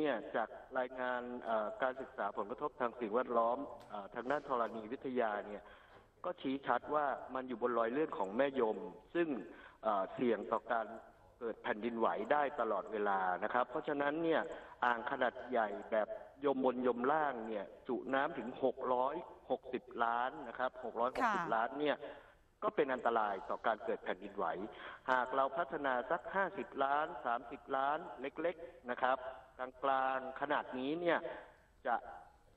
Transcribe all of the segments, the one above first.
เนี่ยจากรายงานเอ่อการศึกษาผลกระทบทางสิ่งแวดล้อมเออทางด้านธรณีวิทยาเนี่ยก็ชี้ชัดว่ามันอยู่บนรอยเลื่อนของแม่ยม ซึ่งเอ่อเสี่ยงต่อการเกิดแผ่นดินไหวได้ตลอดเวลานะครับ เพราะฉะนั้นเนี่ยอ่างขนาดใหญ่แบบยมบนยมล่างเนี่ยจุน้ำถึง 660 ล้านนะครับค่ะ660 ล้านเนี่ยก็เป็นอันตรายต่อการเกิดแผ่นดินไหว หากเราพัฒนาสัก 50 ล้าน 30 ล้านเล็ก ๆ นะครับ กลางๆขนาดนี้เนี่ยจะ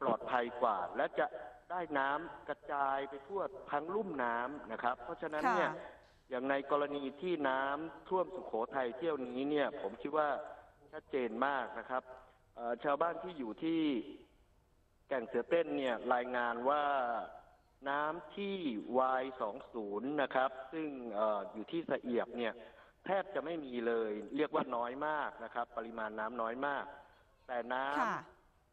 ปลอดภัยกว่า และจะได้น้ำกระจายไปทั่วทั้งลุ่มน้ำนะครับ เพราะฉะนั้นเนี่ยค่ะอย่างในกรณีที่น้ำท่วมสุโขทัยเที่ยวนี้เนี่ย ผมคิดว่าชัดเจนมากนะครับเอ่อชาวบ้านที่อยู่ที่แก่งเสือเต้นเนี่ยรายงานว่าน้ำที่ Y20 นะครับ ซึ่งเอออยู่ที่สะเอียบเนี่ย แทบจะไม่มีเลย เรียกว่าน้อยมากนะครับ ปริมาณน้ำน้อยมาก แต่น้ำค่ะ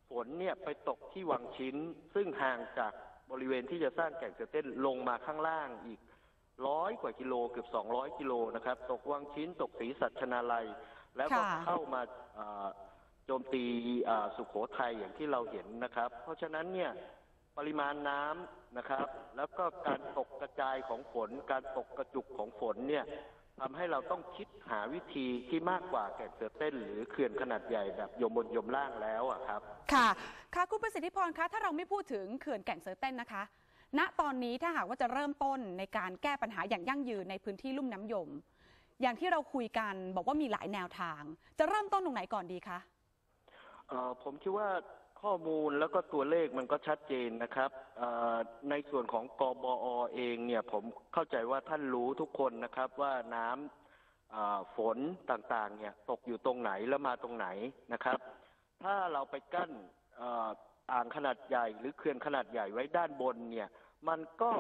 ฝนเนี่ยไปตกที่วังชิ้น ซึ่งห่างจากบริเวณที่จะสร้างแก่งเสือเต้นลงมาข้างล่างอีกร้อยกว่ากิโลเกือบสองร้อยกิโลนะครับ ตกวังชิ้นตกศรีสัชนาลัย แล้วก็ค่ะเข้ามาเอ่อโจมตีเอ่อสุขโขทัยอย่างที่เราเห็นนะครับ เพราะฉะนั้นเนี่ยปริมาณน้ำนะครับ แล้วก็การตกกระจายของฝน การตกกระจุกของฝนเนี่ย ทำให้เราต้องคิดหาวิธีที่มากกว่าแก่งเสือเต้น หรือเขื่อนขนาดใหญ่แบบยมบนยมล่างแล้วอะครับ ค่ะค่ะคุณประสิทธิพรคะถ้าเราไม่พูดถึงเขื่อนแก่งเสือเต้นนะคะ ณตอนนี้ถ้าหากว่าจะเริ่มต้นในการแก้ปัญหาอย่างยั่งยืนในพื้นที่ลุ่มน้ำยม อย่างที่เราคุยกันบอกว่ามีหลายแนวทาง จะเริ่มต้นตรงไหนก่อนดีคะเอ่อผมคิดว่า ข้อมูลแล้วก็ตัวเลขมันก็ชัดเจนนะครับเอ่อในส่วนของกบอเองเนี่ยผมเข้าใจว่าท่านรู้ทุกคนนะครับว่าน้ำเอ่อฝนต่างๆ เนี่ยตกอยู่ตรงไหนแล้วมาตรงไหนนะครับ ถ้าเราไปกั้นเอ่ออ่างขนาดใหญ่หรือเขื่อนขนาดใหญ่ไว้ด้านบนเนี่ยมันก็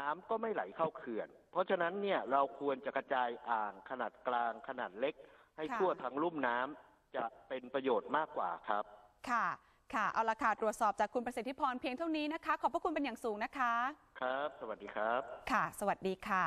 น้ำก็ไม่ไหลเข้าเขื่อน เพราะฉะนั้นเนี่ยเราควรจะกระจายอ่างขนาดกลางขนาดเล็ก ให้ค่ะทั่วทั้งลุ่มน้ำจะเป็นประโยชน์มากกว่าครับ ค่ะ ค่ะ เอาละค่ะ ตรวจสอบจากคุณประสิทธิพรเพียงเท่านี้นะคะ ขอบพระคุณเป็นอย่างสูงนะคะ ครับ สวัสดีครับ ค่ะ สวัสดีค่ะ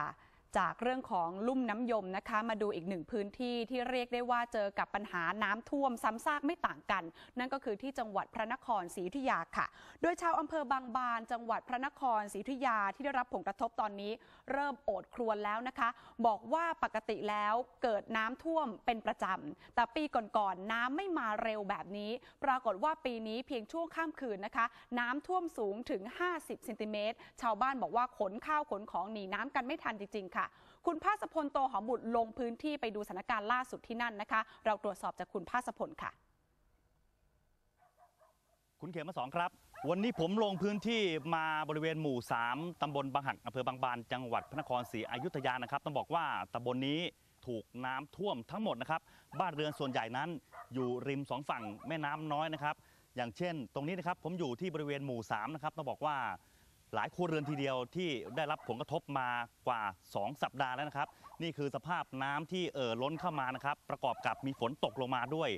จากเรื่องของลุ่มน้ำยมนะคะ มาดูอีกหนึ่งพื้นที่ที่เรียกได้ว่าเจอกับปัญหาน้ำท่วมซ้ำซากไม่ต่างกัน นั่นก็คือที่จังหวัดพระนครศรีอยุธยาค่ะ โดยชาวอำเภอบางบาน จังหวัดพระนครศรีอยุธยาที่ได้รับผลกระทบตอนนี้เริ่มโอดครวญแล้วนะคะ บอกว่าปกติแล้วเกิดน้ำท่วมเป็นประจำแต่ปีก่อนๆน้ำไม่มาเร็วแบบนี้ ปรากฏว่าปีนี้เพียงช่วงข้ามคืนนะคะ น้ำท่วมสูงถึง 50เซนติเมตรชาวบ้านบอกว่าขนข้าวขนของหนีน้ำกันไม่ทันจริง ๆ ค่ะ คุณภาสพลโตหอมบุตรลงพื้นที่ไปดูสถานการณ์ล่าสุดที่นั่นนะคะ เราตรวจสอบจากคุณภาสพลค่ะ คุณเขมมาสองครับ วันนี้ผมลงพื้นที่มาบริเวณหมู่ 3 ตำบลบางหักอำเภอบางบาน จังหวัดพระนครศรีอยุธยานะครับ ต้องบอกว่าตำบลนี้ถูกน้ำท่วมทั้งหมดนะครับ บ้านเรือนส่วนใหญ่นั้นอยู่ริมสองฝั่งแม่น้ำน้อยนะครับ อย่างเช่น ตรงนี้นะครับผมอยู่ที่บริเวณหมู่ 3 นะครับ ต้องบอกว่าหลายครัวเรือนทีเดียวที่ได้รับผลกระทบมากว่า 2 สัปดาห์แล้วนะครับ นี่คือสภาพน้ำที่เอ่อล้นเข้ามานะครับ ประกอบกับมีฝนตกลงมาด้วย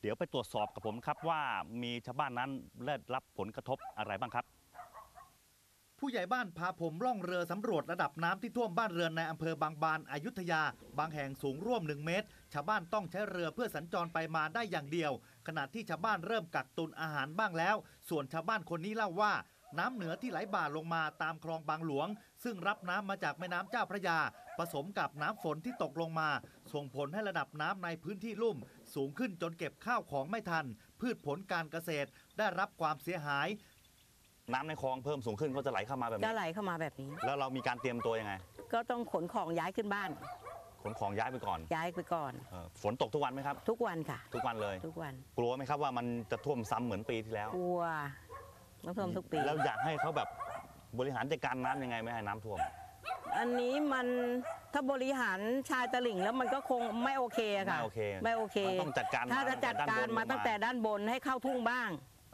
เดี๋ยวไปตรวจสอบกับผมครับว่ามีชาวบ้านนั้นได้รับผลกระทบอะไรบ้างครับ ผู้ใหญ่บ้านพาผมล่องเรือสำรวจระดับน้ำที่ท่วมบ้านเรือนในอำเภอบางบานอายุทยา บางแห่งสูงร่วม 1 เมตร ชาวบ้านต้องใช้เรือเพื่อสัญจรไปมาได้อย่างเดียว ขณะที่ชาวบ้านเริ่มกักตุนอาหารบ้างแล้ว ส่วนชาวบ้านคนนี้เล่าว่าน้ำเหนือที่ไหลบ่าลงมาตามคลองบางหลวง ซึ่งรับน้ำมาจากแม่น้ำเจ้าพระยา ผสมกับน้ำฝนที่ตกลงมา ส่งผลให้ระดับน้ำในพื้นที่ลุ่ม สูงขึ้นจนเก็บข้าวของไม่ทัน พืชผลการเกษตรได้รับความเสียหาย น้ำในคลองเพิ่มสูงขึ้นก็จะไหลเข้ามาแบบก็นี้ ไหลเข้ามาแบบนี้ แล้วเรามีการเตรียมตัวยังไง ก็ต้องขนของย้ายขึ้นบ้าน ขนของย้ายไปก่อนย้ายไปก่อน เออฝนตกทุกวันไหมครับ ทุกวันค่ะ ทุกวันเลย ทุกวันกลัวไหมครับว่ามันจะท่วมซ้ำเหมือนปีที่แล้วกลัวน้ำท่วมทุกปีแล้วอยากให้เขาแบบบริหารจัดการน้ำยังไงไม่ให้น้ำท่วม อันนี้มันถ้าบริหารชายตลิ่งแล้วมันก็คงไม่โอเคอะค่ะไม่โอเคไม่โอเคมันต้องจัดการถ้าจะจัดการมาตั้งแต่ด้านบนให้เข้าทุ่งบ้าง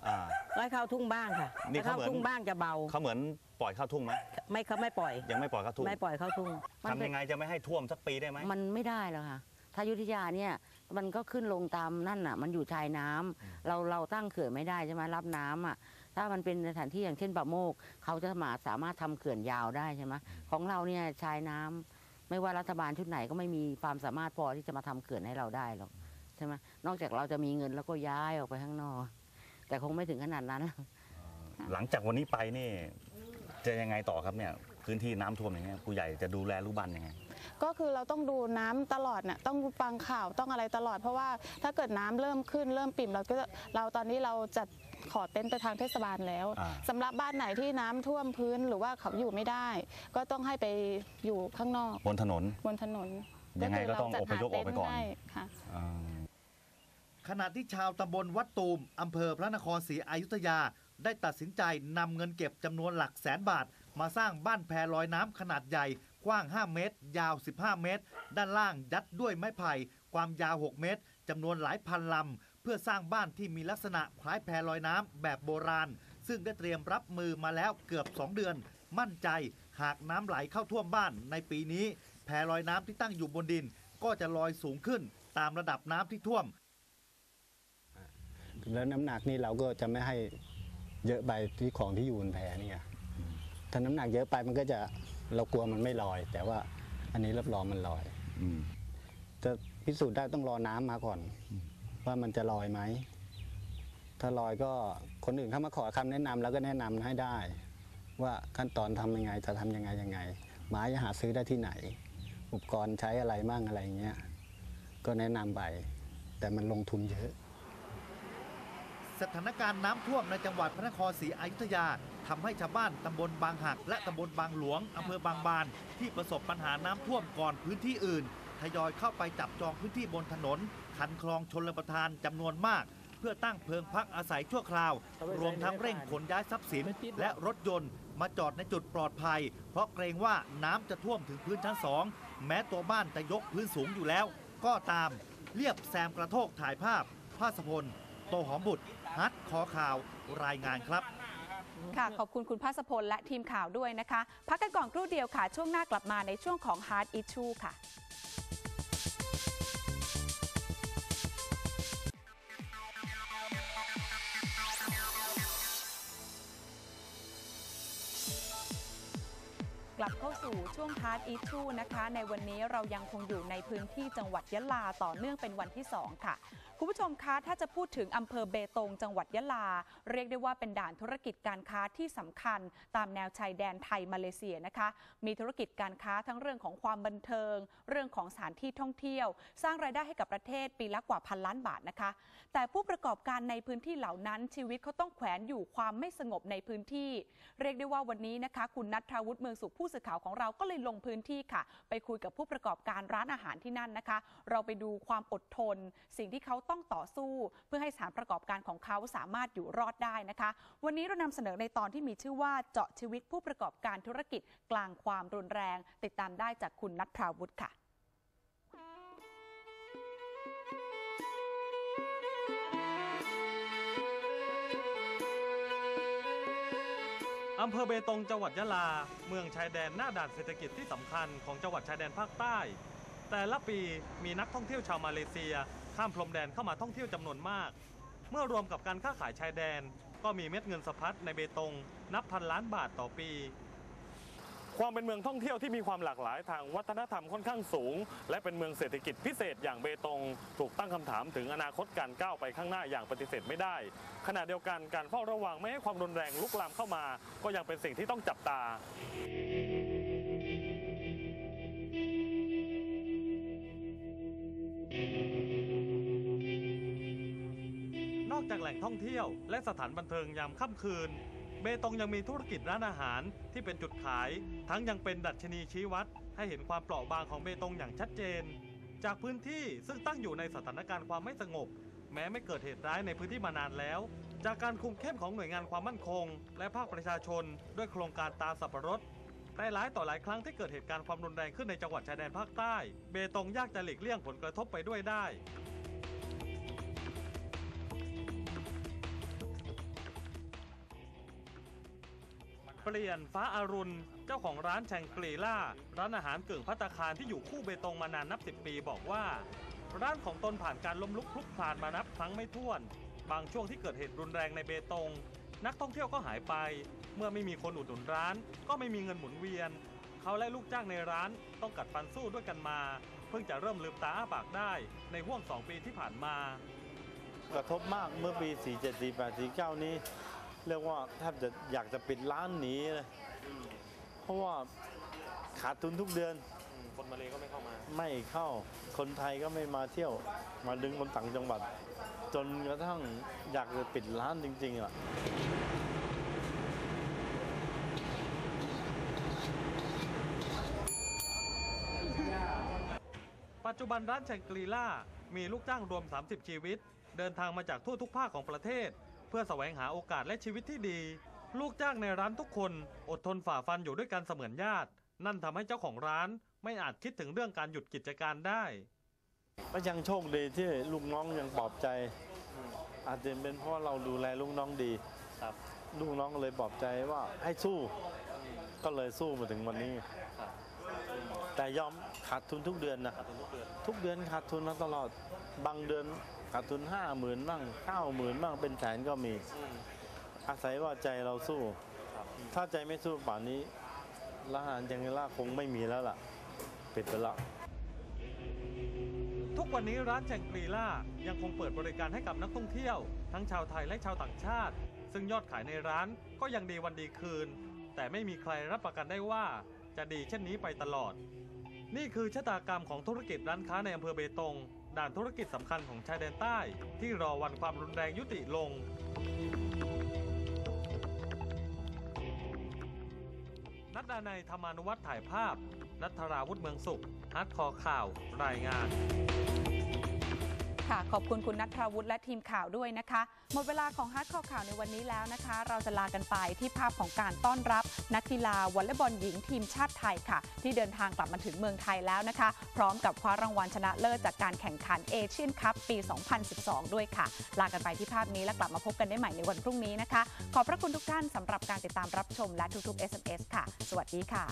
อ่าก็ให้เข้าทุ่งบ้างค่ะนี่ถ้าเขาเข้าเหมือน ทุ่งบ้างจะเบา เขาเหมือนปล่อยเข้าทุ่งไหมไม่เขาไม่ปล่อย ยังไม่ปล่อยเข้าทุ่งไม่ปล่อยเข้าทุ่งทำยังไงจะไม่ให้ท่วมสักปีได้ไหมมันไม่ได้หรอกค่ะ ถ้าอยุธยาเนี่ยมันก็ขึ้นลงตามนั่นน่ะ มันอยู่ชายน้ำเราเราตั้งเขื่อนไม่ได้ใช่ไหมรับน้ำอะ ถ้ามันเป็นสถานที่อย่างเช่นป่าโมก เขาจะมาสามารถทำเขื่อนยาวได้ใช่ไหมของเราเนี่ยชายน้ำไม่ว่ารัฐบาลชุดไหนก็ไม่มีความสามารถพอที่จะมาทำเขื่อนให้เราได้หรอกใช่ไหมนอกจากเราจะมีเงินแล้วก็ย้ายออกไปข้างนอก แต่คงไม่ถึงขนาดนั้น หลังจากวันนี้ไปนี่จะยังไงต่อครับเนี่ยพื้นที่น้ำท่วมอย่างเงี้ยผู้ใหญ่จะดูแลลูกบ้านยังไง ก็คือเราต้องดูน้ำตลอดเนี่ยต้องฟังข่าวต้องอะไรตลอด เพราะว่าถ้าเกิดน้ำเริ่มขึ้นเริ่มปิ่มเราก็จะเราตอนนี้เราจัดขอเต็นท์ไปทางเทศบาลแล้วอ่าสำหรับบ้านไหนที่น้ำท่วมพื้นหรือว่าเขาอยู่ไม่ได้ ก็ต้องให้ไปอยู่ข้างนอกบนถนนบนถนนยังไงก็ต้องคือพยพออกไปก่อนเราจัดหาเต็ท์ให้ค่ะอ่าขณะที่ชาวตำบลวัดตูมอำเภอพระนครศรีอยุธยา ได้ตัดสินใจนำเงินเก็บจำนวนหลักแสนบาท มาสร้างบ้านแพลอยน้ำขนาดใหญ่ กว้าง 5 เมตร ยาว 15 เมตร ด้านล่างยัดด้วยไม้ไผ่ ความยาว 6 เมตรจำนวนหลายพันลำ เพื่อสร้างบ้านที่มีลักษณะคล้ายแพลอยน้ำแบบโบราณ ซึ่งได้เตรียมรับมือมาแล้วเกือบ 2 เดือน มั่นใจ หากน้ำไหลเข้าท่วมบ้านในปีนี้ แพลอยน้ำที่ตั้งอยู่บนดิน ก็จะลอยสูงขึ้น ตามระดับน้ำที่ท่วม แล้วน้ำหนักนี่เราก็จะไม่ให้ เยอะไปที่ของที่อยู่บนแพนี่ไงถ้าน้ำหนักเยอะไปมันก็จะเรากลัวมันไม่ลอย แต่ว่าอันนี้รับรองมันลอยอืมจะพิสูจน์ได้ต้องรอน้ำมาก่อน ว่ามันจะลอยไหม ถ้าลอยก็คนอื่นเข้ามาขอคำแนะนำแล้วก็แนะนำให้ได้ ว่าขั้นตอนทำยังไงจะทำยังไงยังไงไม้จะหาซื้อได้ที่ไหน อุปกรณ์ใช้อะไรมั่งอะไรอย่างเงี้ยก็แนะนำไป แต่มันลงทุนเยอะ สถานการณ์น้ำท่วมในจังหวัดพระนครศรีอยุธยาทำให้ชาวบ้านตำบลบางหัก และตำบลบางหลวงอำเภอบางบาน ที่ประสบปัญหาน้ำท่วมก่อนพื้นที่อื่นทยอยเข้าไปจับจองพื้นที่บนถนน คันคลองชนประทานจำนวนมาก เพื่อตั้งเพิงพักอาศัยชั่วคราว รวมทั้งเร่งขนย้ายทรัพย์สิน และรถยนต์ มาจอดในจุดปลอดภัย เพราะเกรงว่าน้ำจะท่วมถึงพื้นชั้นสองแม้ตัวบ้านจะยกพื้นสูงอยู่แล้ว ก็ตามเรียบแซมกระโทกถ่ายภาพภาสพลโตหอมบุตร ฮัทคอข่าวรายงานครับ ค่ะ ขอบคุณคุณภาสพลและทีมข่าวด้วยนะคะ พักกันก่อนครู่เดียวค่ะ ช่วงหน้ากลับมาในช่วงของ Hard Issue ค่ะ ลับเข้าสู่ช่วง Hard Issue นะคะ ในวันนี้เรายังคงอยู่ในพื้นที่จังหวัดยะลาต่อเนื่องเป็นวันที่ 2 ค่ะ คุณผู้ชมคะถ้าจะพูดถึงอำเภอเบตงจังหวัดยะลา เรียกได้ว่าเป็นด่านธุรกิจการค้าที่สำคัญ ตามแนวชายแดนไทยมาเลเซียนะคะ มีธุรกิจการค้าทั้งเรื่องของความบันเทิง เรื่องของสถานที่ท่องเที่ยว สร้างรายได้ให้กับประเทศปีละกว่าพันล้านบาทนะคะ แต่ผู้ประกอบการในพื้นที่เหล่านั้นชีวิตเขาต้องแขวนอยู่ความไม่สงบในพื้นที่ เรียกได้ว่าวันนี้นะคะ คุณนัทธวุฒิเมืองสุขผู้สื่อข่าวของเราก็เลยลงพื้นที่ค่ะ ไปคุยกับผู้ประกอบการร้านอาหารที่นั่นนะคะ เราไปดูความอดทน สิ่งที่เขาต้องต่อสู้ เพื่อให้สถานประกอบการของเขาสามารถอยู่รอดได้นะคะ วันนี้เรานำเสนอในตอนที่มีชื่อว่าเจาะชีวิตผู้ประกอบการธุรกิจกลางความรุนแรง ติดตามได้จากคุณนัทพราวุฒิค่ะ อำเภอเบตงจังหวัดยะลา เมืองชายแดนหน้าด่านเศรษฐกิจที่สำคัญของจังหวัดชายแดนภาคใต้ แต่ละปีมีนักท่องเที่ยวชาวมาเลเซีย ข้ามพรมแดนเข้ามาท่องเที่ยวจำนวนมาก เมื่อรวมกับการค้าขายชายแดน ก็มีเม็ดเงินสะพัดในเบตงนับพันล้านบาทต่อปี ความเป็นเมืองท่องเที่ยวที่มีความหลากหลายทางวัฒนธรรมค่อนข้างสูง และเป็นเมืองเศรษฐกิจพิเศษอย่างเบตง ถูกตั้งคำถามถึงอนาคตการก้าวไปข้างหน้าอย่างปฏิเสธไม่ได้ ขณะเดียวกันการเฝ้าระวังไม่ให้ความรุนแรงลุกลามเข้ามา ก็ยังเป็นสิ่งที่ต้องจับตานอกจากแหล่งท่องเที่ยวและสถานบันเทิงยามค่ำคืน เบตงยังมีธุรกิจร้านอาหารที่เป็นจุดขาย ทั้งยังเป็นดัชนีชี้วัด ให้เห็นความเปราะบางของเบตงอย่างชัดเจน จากพื้นที่ซึ่งตั้งอยู่ในสถานการณ์ความไม่สงบ แม้ไม่เกิดเหตุร้ายในพื้นที่มานานแล้ว จากการคุมเข้มของหน่วยงานความมั่นคง และภาคประชาชน ด้วยโครงการตาสับปะรดแต่หลายต่อหลายครั้งที่เกิดเหตุการณ์ความรุนแรงขึ้นในจังหวัดชายแดนภาคใต้ เบตงยากจะหลีกเลี่ยงผลกระทบไปด้วยได้ เปลี่ยนฟ้าอารุณ เจ้าของร้านแชงกรีล่า ร้านอาหารกึ่งพัตคารที่อยู่คู่เบตงมานานนับสิบปีบอกว่า ร้านของตนผ่านการล้มลุกคลุกคลานมานับครั้งไม่ถ้วน บางช่วงที่เกิดเหตุรุนแรงในเบตง นักท่องเที่ยวก็หายไป เมื่อไม่มีคนอุดหนุนร้าน ก็ไม่มีเงินหมุนเวียน เขาและลูกจ้างในร้านต้องกัดฟันสู้ด้วยกันมา เพิ่งจะเริ่มลืมตาอ้าปากได้ในห่วงสองปีที่ผ่านมากระทบมากเมื่อปี 47 48 49 นี้ เรียกว่าแทบจะอยากจะปิดร้านหนีเลยเพราะว่าขาดทุนทุกเดือนคนมาเลก็ไม่เข้ามา ไม่เข้าคนไทยก็ไม่มาเที่ยว มาดึงคนต่างจังหวัด จนกระทั่งอยากจะปิดร้านจริงๆอะ ปัจจุบันร้านแชงกรีล่ามีลูกจ้างรวม 30 ชีวิต เดินทางมาจากทั่วทุกภาคของประเทศเพื่อแสวงหาโอกาสและชีวิตที่ดี ลูกจ้างในร้านทุกคนอดทนฝ่าฟันอยู่ด้วยกันเสมือนญาติ นั่นทำให้เจ้าของร้านไม่อาจคิดถึงเรื่องการหยุดกิจการได้ ก็ยังโชคดีที่ลูกน้องยังปลอบใจ อาจจะเป็นเพราะเราดูแลลูกน้องดีครับ ลูกน้องก็เลยปลอบใจว่าให้สู้ ก็เลยสู้มาถึงวันนี้แต่ยอมขาดทุนทุกเดือนนะทุกเดือนขาดทุนมาตลอด บางเดือน ขาดทุนห้าหมื่นบ้างเก้าหมื่นบ้างเป็นแสนก็มี อาศัยว่าใจเราสู้ ถ้าใจไม่สู้ป่านนี้ร้านอาหารจังเกล่าคงไม่มีแล้วล่ะปิดไปแล้วทุกวันนี้ร้านแชงกรีล่ายังคงเปิดบริการให้กับนักท่องเที่ยว ทั้งชาวไทยและชาวต่างชาติ ซึ่งยอดขายในร้านก็ยังดีวันดีคืน แต่ไม่มีใครรับประกันได้ว่าจะดีเช่นนี้ไปตลอด นี่คือชะตากรรมของธุรกิจร้านค้าในอำเภอเบตง ด่านธุรกิจสำคัญของชายแดนใต้ ที่รอวันความรุนแรงยุติลง นัดดาในยธรรมานุวัฒน์ถ่ายภาพ นัทราวุฒิเมืองสุขฮัทคอข่าว รายงาน ค่ะ ขอบคุณคุณนัทวุฒิและทีมข่าวด้วยนะคะ หมดเวลาของฮาร์ดคอร์ข่าวในวันนี้แล้วนะคะ เราจะลากันไปที่ภาพของการต้อนรับ นักกีฬาวอลเลย์บอลหญิงทีมชาติไทยค่ะ ที่เดินทางกลับมาถึงเมืองไทยแล้วนะคะ พร้อมกับคว้ารางวัลชนะเลิศจากการแข่งขันเอเชียนคัพปี 2012 ด้วยค่ะ ลากันไปที่ภาพนี้และกลับมาพบกันได้ใหม่ในวันพรุ่งนี้นะคะ ขอบพระคุณทุกท่านสำหรับการติดตามรับชมและทุกๆ SMS ค่ะ สวัสดีค่ะ